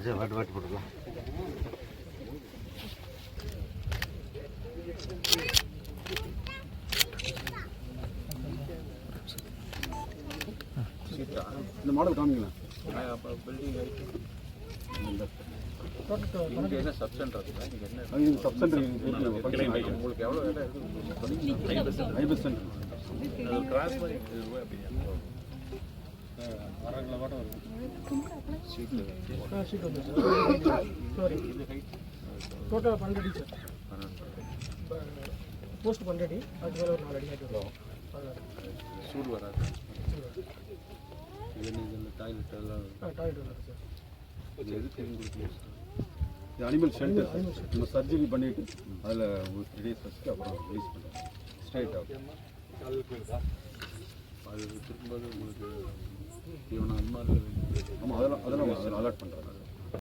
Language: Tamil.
சரி வாட்டி வாட்டி போட்டுக்கலாம். இந்த மாடல் காமிங்களேன் இங்கே என்ன அது இது சப் சென்டர் உங்களுக்கு எவ்வளோ ஐம்பது சென்ட் அது கிராஸ் மாதிரி ரூபாய் அப்படியா? வந்து சார் சாரி டோட்டல் பன்னெண்டு அடி சார் போஸ்ட் பன்னெண்டு அடி அது மேலே ஒரு நாலு அடி ஆகிட்டு சூடு வராது டாய்லெட் எல்லாம் டாய்லெட் வரும் சார் எதுக்கு உங்களுக்கு அனிமல் ஷெல்டர் நம்ம சர்ஜரி பண்ணிட்டு அதில் ஒரு த்ரீ டேஸ் வச்சுட்டு அப்புறம் ரிலீஸ் பண்ணுறோம் ஸ்ட்ரைட் ஆகும் அது திரும்ப உங்களுக்கு இவன் அந்த ஆமாம் அதெல்லாம் அதெல்லாம் அதில் அலர்ட் பண்ணுறாங்க